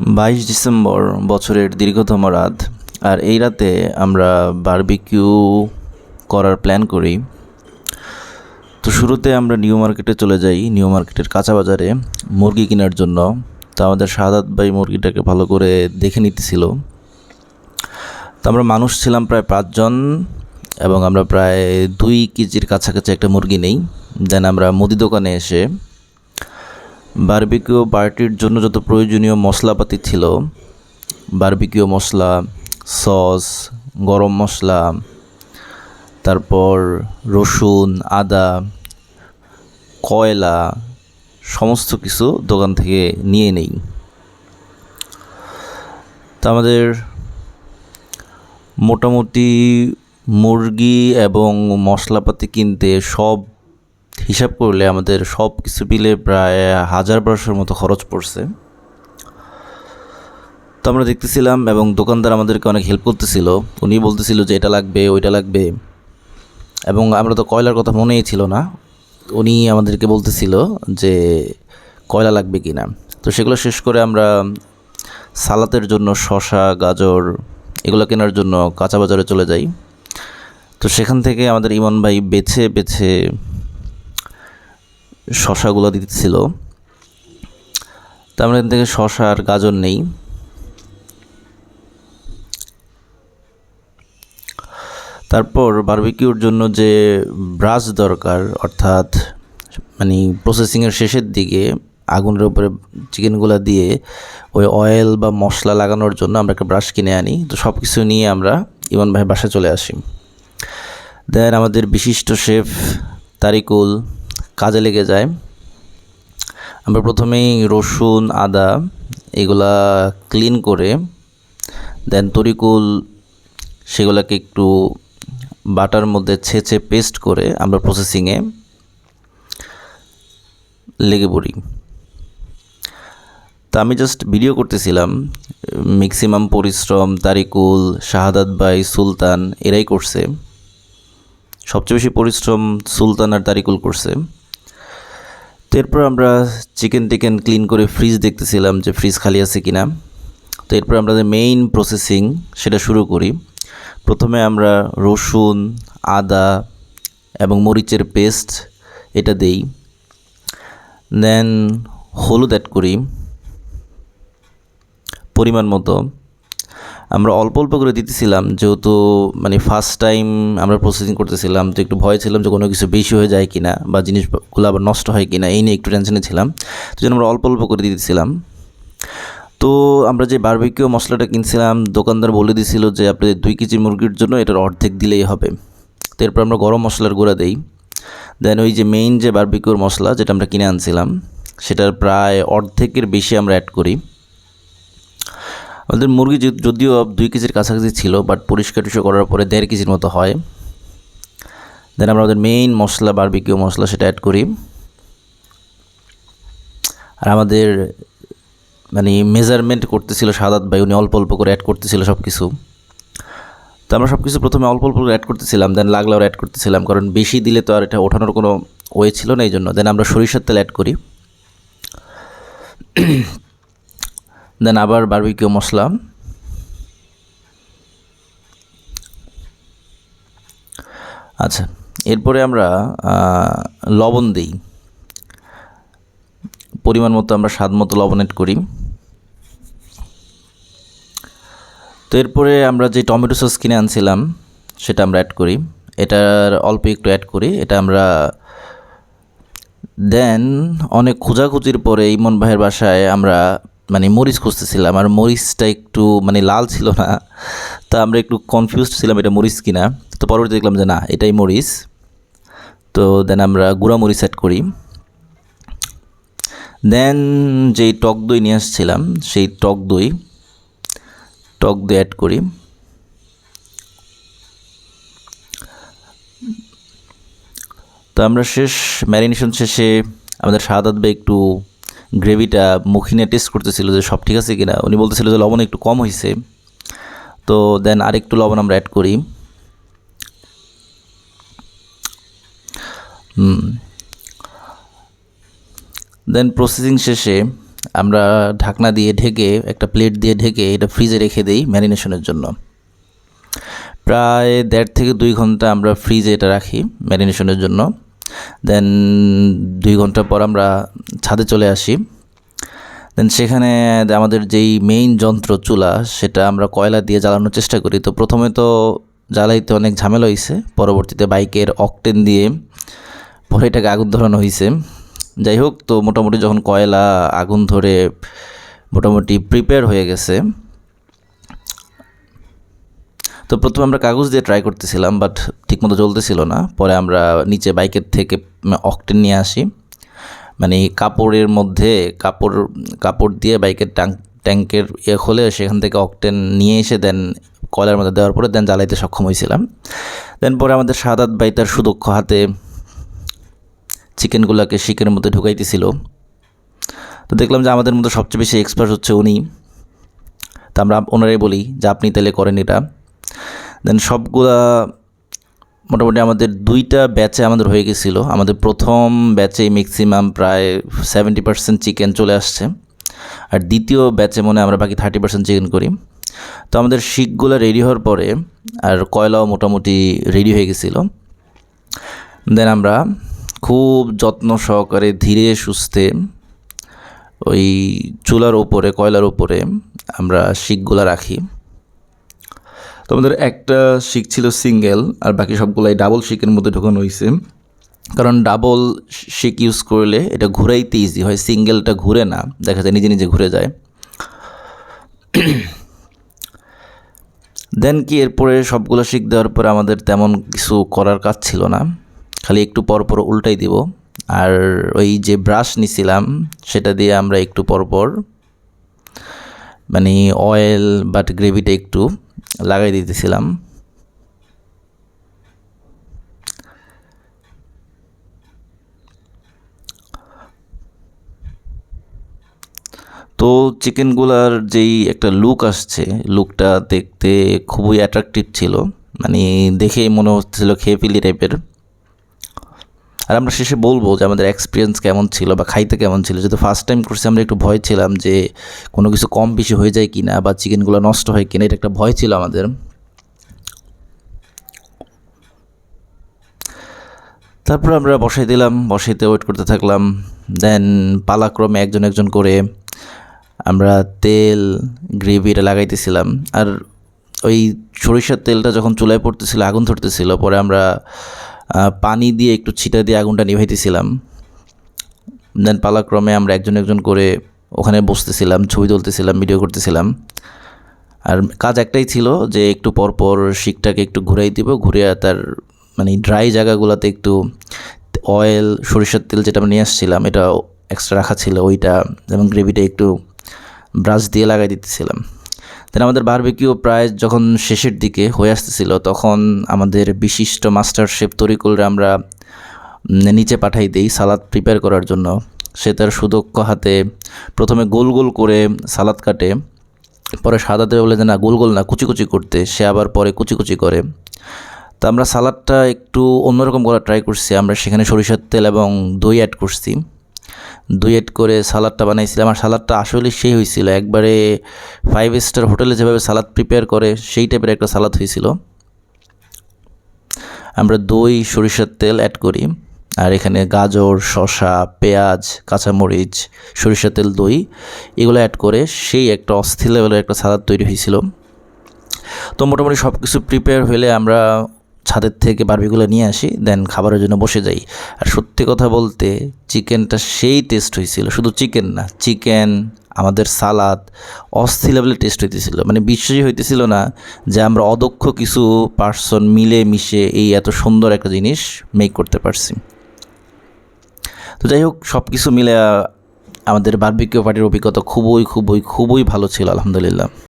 বাইশ ডিসেম্বর বছরের দীর্ঘতম রাত। আর এই রাতে আমরা বারবিকিউ করার প্ল্যান করি। তো শুরুতে আমরা নিউ মার্কেটে চলে যাই। নিউ মার্কেটের কাঁচা বাজারে মুরগি কেনার জন্য। তো আমাদের শাহাদাত ভাই মুরগিটাকে ভালো করে দেখে নিতেছিল। তো আমরা মানুষ ছিলাম প্রায় পাঁচজন এবং আমরা প্রায় দুই কেজির কাছাকাছি একটা মুরগি নেই। দেন আমরা মুদি দোকানে এসে বারবিকিউ পার্টির জন্য যত প্রয়োজনীয় মশলাপাতি ছিল, বারবিকিউ মশলা, সস, গরম মশলা, তারপর রসুন, আদা, কয়লা, সমস্ত কিছু দোকান থেকে নিয়ে নেই। তা আমাদের মোটামুটি মুরগি এবং মশলাপাতি কিনতে সব হিসাব করলে আমাদের সব কিছু মিলে প্রায় হাজার বারোশোর মতো খরচ পড়ছে। তো আমরা দেখতেছিলাম এবং দোকানদার আমাদেরকে অনেক হেল্প করতেছিল। উনি বলতেছিল যে এটা লাগবে, ওইটা লাগবে। এবং আমরা তো কয়লার কথা মনেই ছিল না। উনি আমাদেরকে বলতেছিল যে কয়লা লাগবে কি না তো সেগুলো শেষ করে আমরা সালাতের জন্য শশা গাজর এগুলো কেনার জন্য কাঁচা বাজারে চলে যাই। তো সেখান থেকে আমাদের ইমন ভাই বেছে বেছে শশাগুলো দিতেছিল। তো আমরা এখান থেকে শশা আর গাজর নেই। তারপর বারবিকিউর জন্য যে ব্রাশ দরকার, অর্থাৎ মানে প্রসেসিংয়ের শেষের দিকে আগুনের উপরে চিকেনগুলো দিয়ে ওই অয়েল বা মশলা লাগানোর জন্য আমরা একটা ব্রাশ কিনে আনি। তো সব কিছু নিয়ে আমরা ইমন ভাইয়ের বাসায় চলে আসি। দেন আমাদের বিশিষ্ট শেফ তারিকুল কাজে লেগে যায়। আমরা প্রথমেই রসুন, আদা এগুলা ক্লিন করে দেন তরিকুল সেগুলোকে একটু বাটার মধ্যে ছেঁচে পেস্ট করে আমরা প্রসেসিংয়ে লেগে পড়ি। তা আমি জাস্ট ভিডিও করতেছিলাম ম্যাক্সিমাম পরিশ্রম, তারিকুল, শাহাদাত ভাই, সুলতান, এরাই করছে। সবচেয়ে বেশি পরিশ্রম সুলতান আর তারিকুল করছে। এরপর আমরা চিকেন টিকেন ক্লিন করে ফ্রিজ দেখতেছিলাম যে ফ্রিজ খালি আছে কি না তো এরপর আমরা যে মেইন প্রসেসিং সেটা শুরু করি। প্রথমে আমরা রসুন, আদা এবং মরিচের পেস্ট এটা দেই। দেন হলুদ অ্যাড করি। পরিমাণ মতো। আমরা অল্প অল্প করে দিতেছিলাম, যেহেতু মানে ফার্স্ট টাইম আমরা প্রসেসিং করতেছিলাম, তো একটু ভয় ছিলাম যে কোনো কিছু বেশি হয়ে যায় কি না বা জিনিসগুলো আবার নষ্ট হয় কি না এই নিয়ে একটু টেনশনে ছিলাম। তো জন্য আমরা অল্প অল্প করে দিতেছিলাম। তো আমরা যে বারবিকিউ মশলাটা কিনছিলাম, দোকানদার বলে দিছিল যে আপনাদের দুই কেজি মুরগির জন্য এটার অর্ধেক দিলেই হবে। তো এরপর আমরা গরম মশলার গুঁড়া দেই। দেন ওই যে মেইন যে বারবিকিউর মশলা যেটা আমরা কিনে আনছিলাম, সেটার প্রায় অর্ধেকের বেশি আমরা অ্যাড করি। আমাদের মুরগি যদিও দুই কেজির কাছাকাছি ছিল বাট পরিষ্কার টুষ্কার করার পরে দেড় কেজির মতো হয়। দেন আমরা আমাদের মেইন মশলা বারবিকিউ মশলা সেটা অ্যাড করি। আর আমাদের মানে মেজারমেন্ট করতেছিল সাদাত ভাই, উনি অল্প অল্প করে অ্যাড করতেছিল সব কিছু তো আমরা সব কিছু প্রথমে অল্প অল্প করে অ্যাড করতেছিলাম দেন লাগলেও অ্যাড করতেছিলাম, কারণ বেশি দিলে তো আর এটা ওঠানোর কোনো ওয়ে ছিল না এই জন্য দেন আমরা সরিষার তেল অ্যাড করি। দেন আবার বারবিকিউ মশলা। আচ্ছা এরপরে আমরা লবণ দিই। পরিমাণ মতো আমরা স্বাদ মতো লবণ অ্যাড করি। তো এরপরে আমরা যে টমেটো সস কিনে আনছিলাম, সেটা আমরা অ্যাড করি। এটার অল্প একটু অ্যাড করি। এটা আমরা দেন অনেক খোঁজাখুঁজির পরে ইমন ভাইয়ের বাসায় আমরা মানে মরিচ খুঁজতেছিলাম, আর মরিচটা একটু মানে লাল ছিল না, তা আমরা একটু কনফিউজড ছিলাম এটা মরিচ কিনা। তো পরবর্তী দেখলাম যে না, এটাই মরিচ। তো দেন আমরা গুঁড়া মরিচ অ্যাড করি। দেন যেই টক দই নিয়ে আসছিলাম, সেই টক দই টক দই অ্যাড করি। তো আমরা শেষ ম্যারিনেশন শেষে আমাদের সাদাত একটু গ্রেভিটা মুখিনে টেস্ট করতেছিল যে সব ঠিক আছে কিনা, উনি বলতেছিল যে লবণ একটু কম হয়েছে তো দেন আরেকটু লবণ আমরা অ্যাড করি। দেন প্রসেসিং শেষে আমরা ঢাকনা দিয়ে ঢেকে, একটা প্লেট দিয়ে ঢেকে এটা ফ্রিজে রেখে দিই ম্যারিনেশনের জন্য। প্রায় দেড় থেকে দুই ঘণ্টা আমরা ফ্রিজে এটা রাখি ম্যারিনেশনের জন্য। দেন দুই ঘণ্টা পর আমরা ছাদে চলে আসি। দেন সেখানে আমাদের যেই মেইন যন্ত্র চুলা, সেটা আমরা কয়লা দিয়ে জ্বালানোর চেষ্টা করি। তো প্রথমে তো জ্বালাইতে অনেক ঝামেলা হয়েছে পরবর্তীতে বাইকের অকটেন দিয়ে পরে এটাকে আগুন ধরানো হয়েছে যাই হোক, তো মোটামুটি যখন কয়লা আগুন ধরে মোটামুটি প্রিপেয়ার হয়ে গেছে তো প্রথমে আমরা কাগজ দিয়ে ট্রাই করতেছিলাম বাট ঠিকমতো চলতেছিল না। পরে আমরা নিচে বাইকের থেকে অকটেন নিয়ে আসি। মানে কাপড়ের মধ্যে, কাপড় কাপড় দিয়ে বাইকের ট্যাঙ্ক ট্যাঙ্কের ইয়ে হলে সেখান থেকে অকটেন নিয়ে এসে দেন কয়লার মধ্যে দেওয়ার পরে দেন জ্বালাইতে সক্ষম হয়েছিলাম দেন পরে আমাদের সাদাত বাই তার সুদক্ষ হাতে চিকেনগুলোকে শিকের মধ্যে ঢুকাইতেছিল। তো দেখলাম যে আমাদের মধ্যে সবচেয়ে বেশি এক্সপার্ট হচ্ছে উনি। তা আমরা ওনারাই বলি যে, আপনি তাহলে করেন এটা। দেন সবগুলা মোটামুটি আমাদের দুইটা ব্যাচে আমাদের হয়ে গেছিল। আমাদের প্রথম ব্যাচে ম্যাক্সিমাম প্রায় সেভেন্টি পার্সেন্ট চিকেন চলে আসছে। আর দ্বিতীয় ব্যাচে মনে আমরা বাকি থার্টি পার্সেন্ট চিকেন করি। তো আমাদের শিকগুলো রেডি হওয়ার পরে আর কয়লাও মোটামুটি রেডি হয়ে গেছিল। দেন আমরা খুব যত্ন সহকারে ধীরে সুস্থে ওই চুলার ওপরে কয়লার ওপরে আমরা শিকগুলো রাখি। তো আমাদের একটা শিক ছিল সিঙ্গেল, আর বাকি সবগুলাই ডাবল শিকের মধ্যে ঢোকানো হয়েছে কারণ ডাবল শিক ইউজ করলে এটা ঘুরাইতে ইজি হয়, সিঙ্গেলটা ঘুরে না, দেখা যায় নিজে নিজে ঘুরে যায়। দেন কি, এরপরে সবগুলো শিখ দেওয়ার পরে আমাদের তেমন কিছু করার কাজ ছিল না। খালি একটু পর পর উল্টাই দিব। আর ওই যে ব্রাশ নিছিলাম, সেটা দিয়ে আমরা একটু পর পর মানে অয়েল বাট গ্রেভিটা একটু লাগাই দিতেছিলাম। তো চিকেনগুলার যেই একটা লুক আসছে লুকটা দেখতে খুবই অ্যাট্রাকটিভ ছিল। মানে দেখেই মনে হচ্ছিল খেয়ে ফেলি টাইপের আর আমরা শেষে বলব যে আমাদের এক্সপিরিয়েন্স কেমন ছিল বা খাইতে কেমন ছিল। যেহেতু ফার্স্ট টাইম করছি, আমরা একটু ভয় ছিলাম যে কোনো কিছু কম বেশি হয়ে যায় কি না বা চিকেনগুলো নষ্ট হয় কিনা, এটা একটা ভয় ছিল আমাদের। তারপর আমরা বসাই দিলাম, বসাইতে ওয়েট করতে থাকলাম। দেন পালাক্রমে একজন একজন করে আমরা তেল গ্রেভিটা লাগাইতেছিলাম। আর ওই সরিষার তেলটা যখন চুলায় পড়তেছিল, আগুন ধরতেছিল, পরে আমরা পানি দিয়ে একটু ছিটা দিয়ে আগুনটা নিভাইতেছিলাম। দেন পালাক্রমে আমরা একজন একজন করে ওখানে বসতেছিলাম, ছবি তুলতেছিলাম ভিডিও করতেছিলাম। আর কাজ একটাই ছিল যে একটু পরপর শিকটাকে একটু ঘুরাই দিব ঘুরে তার মানে ড্রাই জায়গাগুলোতে একটু অয়েল সরিষার তেল যেটা আমি নিয়ে আসছিলাম, এটা এক্সট্রা রাখা ছিল, ওইটা এবং গ্রেভিটা একটু ব্রাশ দিয়ে লাগাই দিতেছিলাম। দেন আমাদের বারবিকিউ প্রায় যখন শেষের দিকে হয়ে আসতেছিল, তখন আমাদের বিশিষ্ট মাস্টার শেফ তরিকুলরে আমরা নিচে পাঠাই দিই সালাদ প্রিপেয়ার করার জন্য। সে তার সুদক্ষ হাতে প্রথমে গোল গোল করে সালাদ কাটে, পরে সাদাতে বলে যে, না, গোল গোল না, কুচি কুচি করতে। সে আবার পরে কুচি কুচি করে। তা আমরা সালাদটা একটু অন্যরকম করার ট্রাই করছি। আমরা সেখানে সরিষার তেল এবং দই অ্যাড করছি। এড করে সালাদটা বানাইছিলাম, আর সালাদটা আসলে সেই হয়েছিল একবারে ফাইভ স্টার হোটেলে যেভাবে সালাদ প্রিপেয়ার করে, সেই টাইপের একটা সালাদ হয়েছিল আমরা দই, সরিষার তেল অ্যাড করি, আর এখানে গাজর, শসা, পেঁয়াজ, কাঁচামরিচ, সরিষার তেল, দই, এগুলো অ্যাড করে সেই একটা অস্থির লেভেলের একটা সালাদ তৈরি হয়েছিল তো মোটামুটি সব কিছু প্রিপেয়ার হলে আমরা ছাদের থেকে বারবিগুলো নিয়ে আসি দেন খাবারের জন্য বসে যাই। আর সত্যি কথা বলতে চিকেনটা সেই টেস্ট হয়েছিল শুধু চিকেন না চিকেন আমাদের সালাদ অস্থির লেভেলের টেস্ট হইতেছিল। মানে বিশ্বাসই হইতেছিল না যে আমরা অদক্ষ কিছু পার্সন মিলে মিশে এই এত সুন্দর একটা জিনিস মেক করতে পারছি। তো যাই হোক সব কিছু মিলে আমাদের বার্বিকিউ পার্টির অভিজ্ঞতা খুবই খুবই খুবই ভালো ছিল, আলহামদুলিল্লাহ।